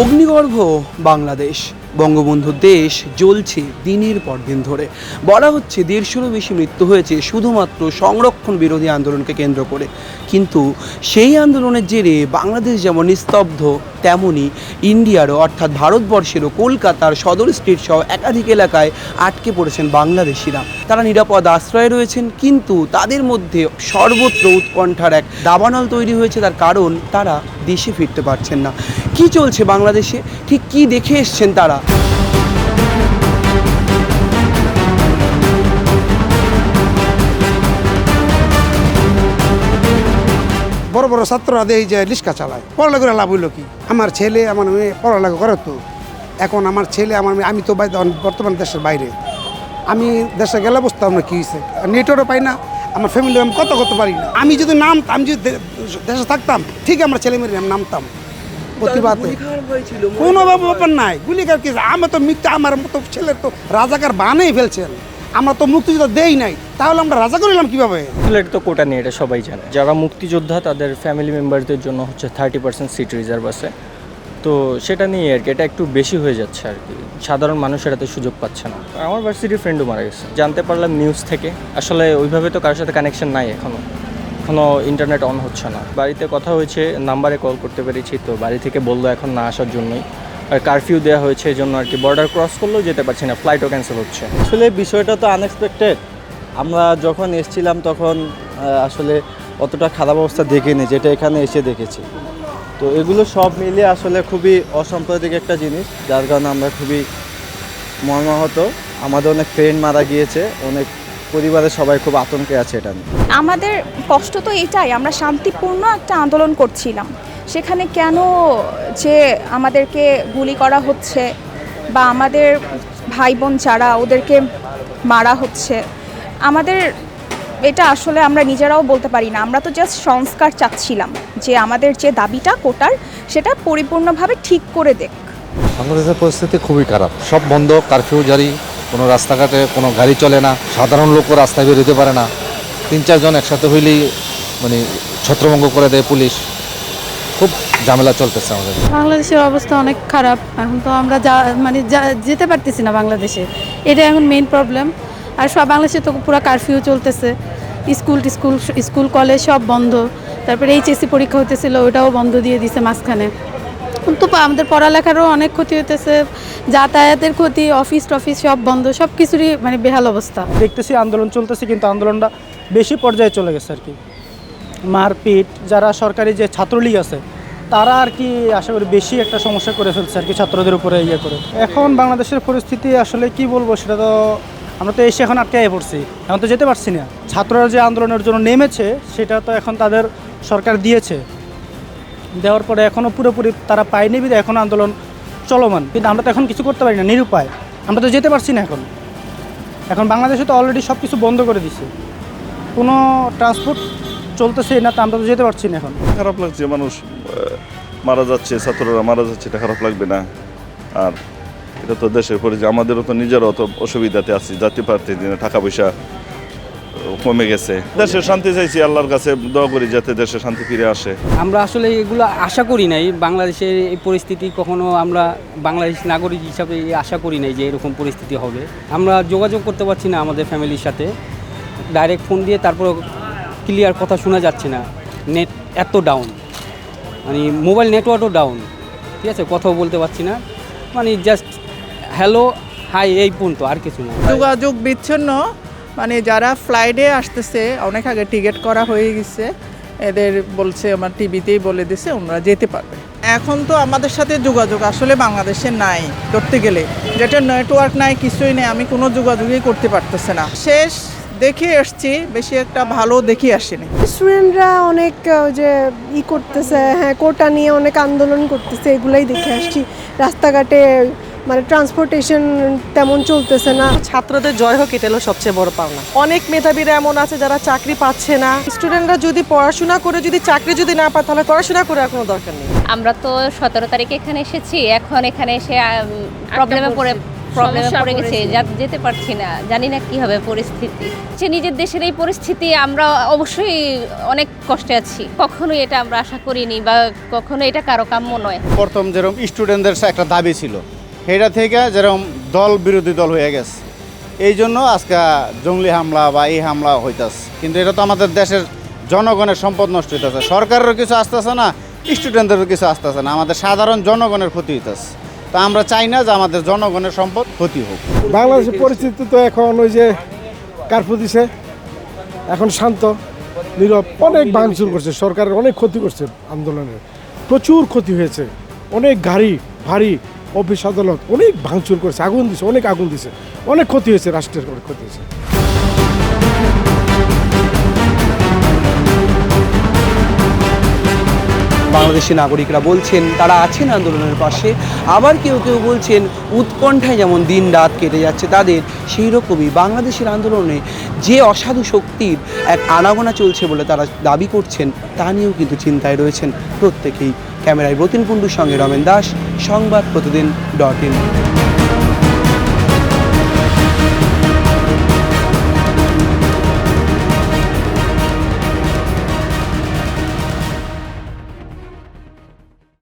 অগ্নিগর্ভ বাংলাদেশ। বঙ্গবন্ধুর দেশ জ্বলছে দিনের পর দিন ধরে। বলা হচ্ছে দেড়শোরও বেশি মৃত্যু হয়েছে শুধুমাত্র সংরক্ষণ বিরোধী আন্দোলনকে কেন্দ্র করে। কিন্তু সেই আন্দোলনের জেরে বাংলাদেশ যেমন নিস্তব্ধ তেমনই ইন্ডিয়ারও, অর্থাৎ ভারতবর্ষেরও কলকাতার সদর স্ট্রিট সহ একাধিক এলাকায় আটকে পড়েছেন বাংলাদেশিরা। তারা নিরাপদ আশ্রয়ে রয়েছেন, কিন্তু তাদের মধ্যে সর্বত্র উৎকণ্ঠার এক দাবানল তৈরি হয়েছে তার কারণ তারা দেশে ফিরতে পারছেন না। কি চলছে বাংলাদেশে? ঠিক কি দেখে এসছেন তারা? বড় ছাত্ররা দেয় যে রিক্সা চালায়। পড়ালেখা করে লাভ হইল কি? আমার ছেলে আমার মেয়ে পড়ালেখা করে তো। এখন আমার ছেলে আমার মেয়ে, আমি তো বর্তমান দেশের বাইরে। আমি দেশে গেলে বুঝতাম না কি হয়েছে নেটওয়ার্কও পাই না, আমার ফ্যামিলি আমি কত করতে পারি না। আমি যদি নাম আমি যদি দেশে থাকতাম, ঠিক আমার ছেলে মেয়ে আমি নামতাম। প্রতিবাদে। কোনো ব্যাপার নাই। গুলি কার কি আমার তো মিথ্যা, আমার মতো ছেলের তো রাজাকার বানেই ফেলছেন। আমরা তো মুক্তিযোদ্ধা দেই নাই, তাহলে আমরা রাজা করিলাম কীভাবে? সিলেট তো কোটা নেই এটা সবাই জানে। যারা মুক্তিযোদ্ধা, তাদের ফ্যামিলি মেম্বারদের জন্য হচ্ছে থার্টি পার্সেন্ট সিট রিজার্ভ আছে। তো সেটা নিয়ে আর কি, এটা একটু বেশি হয়ে যাচ্ছে আর কি। সাধারণ মানুষ এটাতে সুযোগ পাচ্ছে না। আমার ভার্সিটির ফ্রেন্ডও মারা গেছে। জানতে পারলাম নিউজ থেকে। আসলে ওইভাবে তো কারোর সাথে কানেকশন নাই এখনও এখনও ইন্টারনেট অন হচ্ছে না। বাড়িতে কথা হয়েছে নাম্বারে কল করতে পেরেছি, তো বাড়ি থেকে বলল এখন না আসার জন্যই। কারফিউ দেওয়া হয়েছে এই জন্য আর কি বর্ডার ক্রস করলেও যেতে পারছি না ফ্লাইটও ক্যান্সেল হচ্ছে। আসলে বিষয়টা তো আনএক্সপেক্টেড আমরা যখন এসছিলাম তখন আসলে অতটা খারাপ অবস্থা দেখিনি যেটা এখানে এসে দেখেছি। তো এগুলো সব মিলিয়ে আসলে খুবই অসাম্প্রদায়িক একটা জিনিস যার কারণে আমরা খুবই মর্মাহত। আমাদের অনেক ফ্রেন্ড মারা গিয়েছে অনেক পরিবারের সবাই খুব আতঙ্কে আছে এটা নিয়ে। আমাদের কষ্ট তো এটাই আমরা শান্তিপূর্ণ একটা আন্দোলন করছিলাম। সেখানে কেন যে আমাদেরকে গুলি করা হচ্ছে বা আমাদের ভাই বোন যারা ওদেরকে মারা হচ্ছে, আমাদের এটা আসলে আমরা নিজেরাও বলতে পারি না। আমরা তো জাস্ট সংস্কার চাচ্ছিলাম যে আমাদের যে দাবিটা কোটার, সেটা পরিপূর্ণভাবে ঠিক করে দেখ। বাংলাদেশের পরিস্থিতি খুবই খারাপ। সব বন্ধ কারফিউ জারি, কোনো রাস্তাঘাটে কোনো গাড়ি চলে না, সাধারণ লোকও রাস্তায় বেরোতে পারে না। তিন চারজন একসাথে হইলেই মানে ছত্রভঙ্গ করে দেয় পুলিশ। খুব ঝামেলা চলতেছে আমাদের। বাংলাদেশের অবস্থা অনেক খারাপ। এখন তো আমরা যা মানে যা- যেতে পারতেছি না বাংলাদেশে। এটা এখন মেইন প্রবলেম আর সব বাংলাদেশে তো পুরো কারফিউ চলতেছে। স্কুল স্কুল স্কুল কলেজ সব বন্ধ। তারপরে এইচএসসি পরীক্ষা হতেছিল ওটাও বন্ধ দিয়ে দিছে মাঝখানে। পা- আমাদের পড়ালেখারও অনেক ক্ষতি হতেছে যাতায়াতের ক্ষতি অফিস টফিস সব বন্ধ সব কিছুরই মানে বেহাল অবস্থা। দেখতেছি আন্দোলন চলতেছে কিন্তু আন্দোলনটা বেশি পর্যায়ে চলে গেছে আর কি। মারপিট, যারা সরকারি যে ছাত্রলীগ আছে, তারা আর কি আশা করি বেশি একটা সমস্যা করে ফেলছে আর কি ছাত্রদের উপরে ইয়ে করে। এখন বাংলাদেশের পরিস্থিতি আসলে কি বলব সেটা তো আমরা তো এসে এখন আটকে পড়ছি, এখন তো যেতে পারছি না। ছাত্ররা যে আন্দোলনের জন্য নেমেছে, সেটা তো এখন তাদের সরকার দিয়েছে। দেওয়ার পরে এখনও পুরোপুরি তারা পায়নি বিধে এখন আন্দোলন চলমান। কিন্তু আমরা তো এখন কিছু করতে পারি না, নিরুপায়। আমরা তো যেতে পারছি না এখন। এখন বাংলাদেশে তো অলরেডি সব কিছু বন্ধ করে দিছে। কোনো ট্রান্সপোর্ট চলতেছে না তো আমরা তো যেতে পারছি না এখন। খারাপ লাগছে মানুষ মারা যাচ্ছে ছাত্ররা মারা যাচ্ছে এটা খারাপ লাগবে না। আর এটা তো দেশের পরিচয় আমাদেরও তো নিজেরও তো অসুবিধাতে আছি যাতে পারতে না টাকা পয়সা কমে গেছে। দেশের শান্তি চাইছি আল্লাহর কাছে দোয়া করি যাতে দেশে শান্তি ফিরে আসে। আমরা আসলে এগুলো আশা করি নাই বাংলাদেশের এই পরিস্থিতি কখনো আমরা বাংলাদেশ নাগরিক হিসাবে আশা করি নাই যে এরকম পরিস্থিতি হবে। আমরা যোগাযোগ করতে পারছি না আমাদের ফ্যামিলির সাথে ডাইরেক্ট ফোন দিয়ে তারপর ক্লিয়ার কথা শোনা যাচ্ছে না। নেট এত ডাউন মানে মোবাইল নেটওয়ার্কও ডাউন ঠিক আছে? কথাও বলতে পারছি না। মানে জাস্ট হ্যালো হাই এই পর্যন্ত, আর কিছু না। যোগাযোগ বিচ্ছিন্ন। মানে যারা ফ্লাইটে আসতেছে, অনেক আগে টিকিট করা হয়ে গেছে। এদের বলছে, আমার টিভিতেই বলে দিছে, ওনারা যেতে পারবে। এখন তো আমাদের সাথে যোগাযোগ আসলে বাংলাদেশে নাই, ধরতে গেলে। যেটা নেটওয়ার্ক নাই, কিছুই নেই, আমি কোনো যোগাযোগই করতে পারতেছে না। শেষ দেখে এসছি বেশি একটা ভালো দেখে আসেনি। স্টুডেন্টরা অনেক যে ই করতেছে হ্যাঁ কোটা নিয়ে অনেক আন্দোলন করতেছে এগুলাই দেখে আসছি। রাস্তাঘাটে মানে ট্রান্সপোর্টেশন তেমন চলতেছে না। ছাত্রদের জয় হোক এটা হলো সবচেয়ে বড় পাওনা। অনেক মেধাবীরা এমন আছে যারা চাকরি পাচ্ছে না। স্টুডেন্টরা যদি পড়াশোনা করে যদি চাকরি যদি না পায় তাহলে পড়াশোনা করে কোনো দরকার নেই। আমরা তো সতেরো তারিখে এখানে এসেছি এখন এখানে এসে প্রবলেমে পড়ে প্রবলেমে পড়ে গেছি যা- যেতে পারছি না জানি না কি হবে পরিস্থিতি। যে নিজের দেশের এই পরিস্থিতি আমরা অবশ্যই অনেক কষ্টে আছি। কখনোই এটা আমরা আশা করিনি বা কখনো এটা কারও কাম্য নয়। প্রথম যেরকম স্টুডেন্টদের একটা দাবি ছিল সেটা থেকে যেরকম দল বিরোধী দল হয়ে গেছে। এই জন্য আজকে জঙ্গলি হামলা বা এই হামলা হইতাছে। কিন্তু এটা তো আমাদের দেশের জনগণের সম্পদ নষ্ট হইতেছে। সরকারেরও কিছু আসতেছে না স্টুডেন্টদেরও কিছু আসতেছে না। আমাদের সাধারণ জনগণের ক্ষতি হইতেছে। তো আমরা চাই না যে আমাদের জনগণের সম্পদ ক্ষতি হোক। বাংলাদেশের পরিস্থিতি তো এখন ওই যে কার্ফু দিছে, এখন শান্ত, নীরব, অনেক ভাঙচুর করছে, সরকারের অনেক ক্ষতি করছে আন্দোলনের। প্রচুর ক্ষতি হয়েছে, অনেক গাড়ি, ভারী, অফিস আদালত অনেক ভাঙচুর করেছে, আগুন দিছে, অনেক আগুন দিছে, অনেক ক্ষতি হয়েছে, রাষ্ট্রের অনেক ক্ষতি হয়েছে। বাংলাদেশি নাগরিকরা বলছেন, তারা আছেন আন্দোলনের পাশে। আবার কেউ কেউ বলছেন, উৎকণ্ঠায় যেমন দিন রাত কেটে যাচ্ছে, তাদের সেই রকমই বাংলাদেশের আন্দোলনে যে অসাধু শক্তির এক আনাগোনা চলছে বলে তারা দাবি করছেন, তা নিয়েও কিন্তু চিন্তায় রয়েছেন প্রত্যেকেই। ক্যামেরায় রতিন কুণ্ডুর সঙ্গে রমেন দাস, সংবাদ প্রতিদিন ডট ইন।